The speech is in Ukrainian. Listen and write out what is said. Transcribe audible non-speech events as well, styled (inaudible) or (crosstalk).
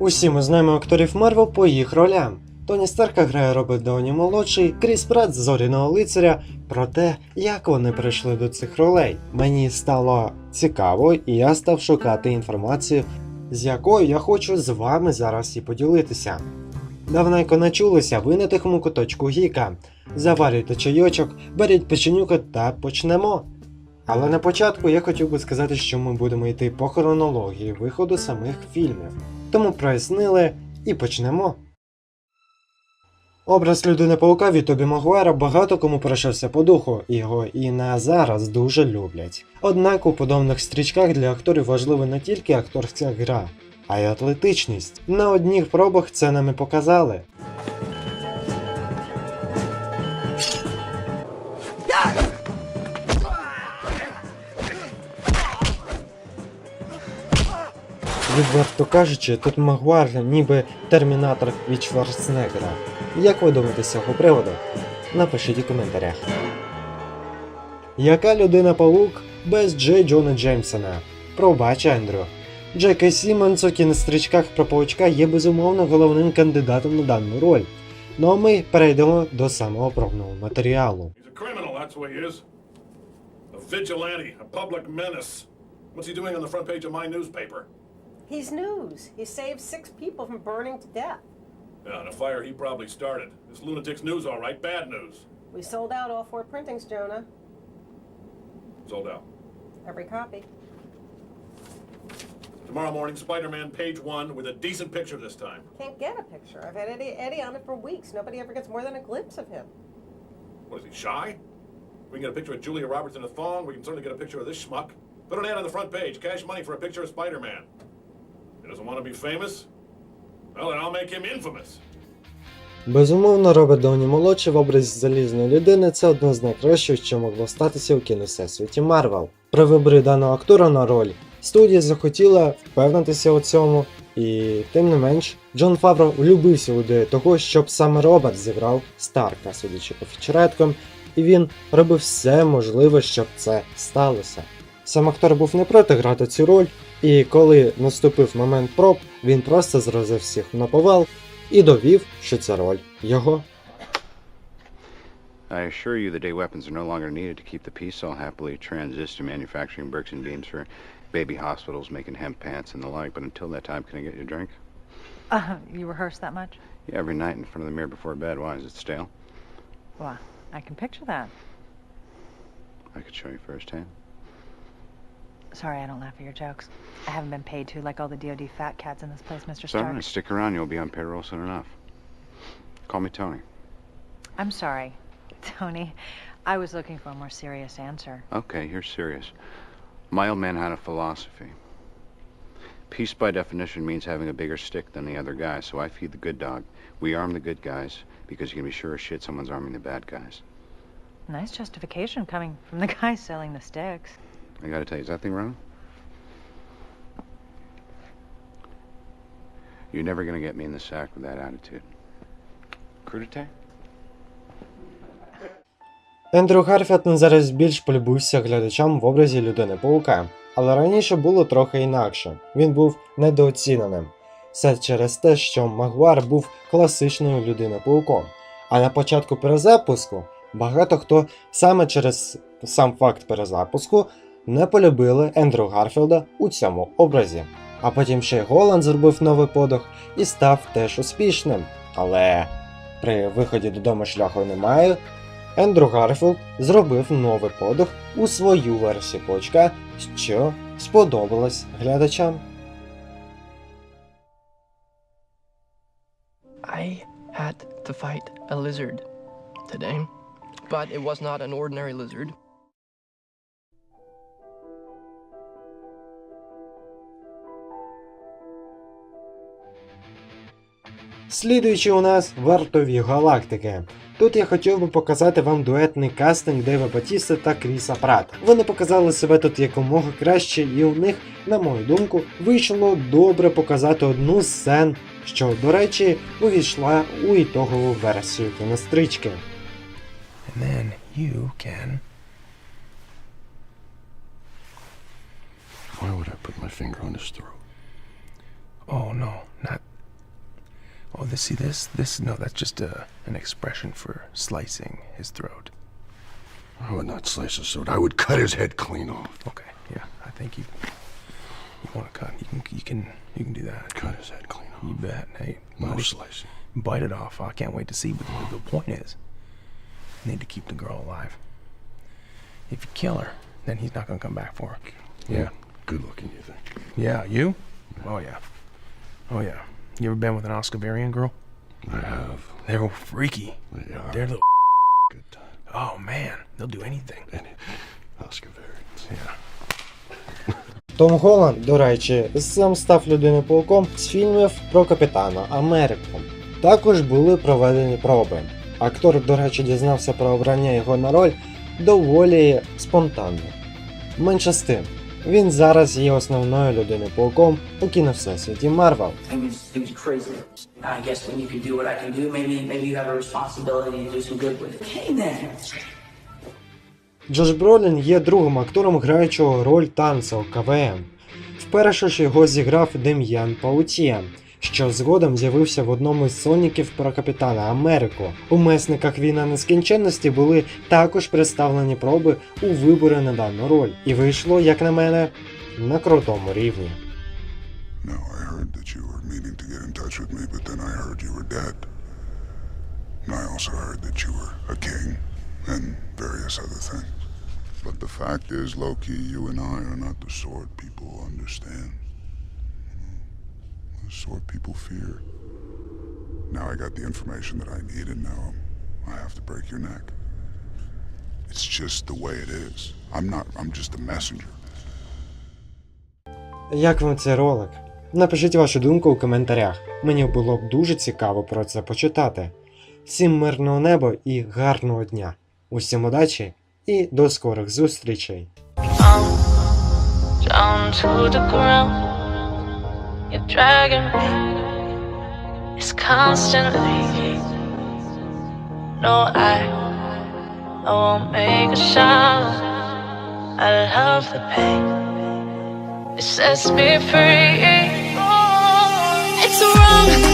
Усі ми знаємо акторів Марвел по їх ролям. Тоні Старка грає Роберт Дауні молодший, Кріс Претт з зоряного лицаря. Про те, як вони прийшли до цих ролей. Мені стало цікаво, і я став шукати інформацію, з якою я хочу з вами зараз і поділитися. Давненько не чулися, ви на тихому куточку гіка. Заварюйте чайочок, беріть печенюка та почнемо. Але на початку я хотів би сказати, що ми будемо йти по хронології виходу самих фільмів. Тому прояснили і почнемо. Образ людини паука від Тобі Магуера багато кому пройшовся по духу, його і на зараз дуже люблять. Однак у подобних стрічках для акторів важлива не тільки акторська гра, а й атлетичність. На одніх пробах це нам і показали. Відверто кажучи, тут Магуайр ніби термінатор від Шварценеггера. Як ви думаєте з цього приводу? Напишіть у коментарях. Яка людина павук без Джей Джона Джеймсона? Пробач, Ендрю. Джеки Сімонс у кінострічках про паучка є безумовно головним кандидатом на дану роль. Ну а ми перейдемо до самого пробного матеріалу. What's he doing on the front page of my newspaper? He's news. He saved six people from burning to death. Yeah, and a fire he probably started. This lunatic's news, all right. Bad news. We sold out all four printings, Jonah. Sold out. Every copy. Tomorrow morning, Spider-Man, page one, with a decent picture this time. Can't get a picture. I've had Eddie, Eddie on it for weeks. Nobody ever gets more than a glimpse of him. What is he, shy? We can get a picture of Julia Roberts in a thong. We can certainly get a picture of this schmuck. Put an ad on the front page. Cash money for a picture of Spider-Man. Doesn't want to be famous? Well, then I'll make him infamous. Безумовно, Роберт Дауні молодший в образі залізної людини це одне з найкращих, що могло статися у кіновсесвіті Марвел. При виборі даного актора на роль студія захотіла впевнитися у цьому, і тим не менш, Джон Фавро влюбився у ідею того, щоб саме Роберт зіграв Старка, судячи по фічереткам, і він робив все можливе, щоб це сталося. Сам актор був не проти грати цю роль, і коли наступив момент проб, він просто зразив всіх на повал і довів, що ця роль його. I assure you the day weapons are no longer needed to keep the peace, I'll happily transist to manufacturing bricks and beams for baby hospitals, making hemp pants and the like, but until that time, can I get you a drink? Uh, you rehearse that much? Yeah, every night in front of the mirror before bed. Why, is it stale? Well, I can picture that. I could show you firsthand. Sorry, I don't laugh at your jokes. I haven't been paid to like all the DoD fat cats in this place, Mr. Stark. stick around, you'll be on payroll soon enough. Call me Tony. I'm sorry, Tony. I was looking for a more serious answer. Okay, you're serious. My old man had a philosophy. Peace, by definition, means having a bigger stick than the other guy, so I feed the good dog. We arm the good guys, because you can be sure as shit someone's arming the bad guys. Nice justification coming from the (laughs) guy selling the sticks. I gotta tell you, is that thing wrong? You're never gonna get me in the sack with that attitude. Crudite? Ендрю Гарфілд зараз більш полюбився глядачам в образі людини паука, але раніше було трохи інакше. Він був недооціненим. Все через те, що Магуар був класичною людиною пауком. А на початку перезапуску багато хто саме через сам факт перезапуску не полюбили Ендрю Гарфілда у цьому образі. А потім ще й Голланд зробив новий подих і став теж успішним. Але при виході додому шляху немає, Ендрю Гарфілд зробив новий подих у свою версію паучка, що сподобалось глядачам. I had to fight a lizard today, but it was not an ordinary lizard. Слідуючи у нас вартові галактики. Тут я хотів би показати вам дуетний кастинг Дейва Батіста та Кріса Прата. Вони показали себе тут якомога краще, і у них, на мою думку, вийшло добре показати одну з сцен, що, до речі, увійшла у ітогову версію кінострички. And then you can. Why would I put my finger on his throat? Oh, no, not this see this this no that's just a, an expression for slicing his throat. I would not slice his throat. I would cut his head clean off. Okay, yeah, I think you you want to cut. You can you can you can do that. Cut his head clean off. You bet. Hey, No buddy, slicing. bite it off. I can't wait to see what the, the point is. need to keep the girl alive. If you kill her, then he's not gonna come back for her. Yeah. Good looking, you think? Yeah, you? Oh yeah. Oh yeah. You ever been with an Oscavarian girl? I have. They're freaky. They are. They're little. good time. Oh man, they'll do anything. Any Oscarvarians. Yeah. Том Голланд, до речі, сам став людиною пауком з фільмів про Капітана Америку. Також були проведені проби. Актор, до речі, дізнався про обрання його на роль доволі спонтанно. Менше з тим, він зараз є основною людиною пауком у кіновсесвіті Марвел. Джош Бролін є другим актором, граючого роль танця у КВМ. Вперше ж його зіграв Дем'ян Паутіє, що згодом з'явився в одному з соніків про Капітана Америку. У месниках війна нескінченності були також представлені проби у вибори на дану роль, і вийшло, як на мене, на крутому рівні. People understand. The sort people fear. Now I got the information that I need, and now I have to break your neck. It's just the way it is. I'm not, I'm just a messenger. Як вам цей ролик? Напишіть вашу думку у коментарях. Мені було б дуже цікаво про це почитати. Всім мирного неба і гарного дня. Усім удачі і до скорих зустрічей! down to the ground. You're dragging me. It's constantly. No, I, I won't make a sound. I love the pain. It sets me free. Oh, it's wrong.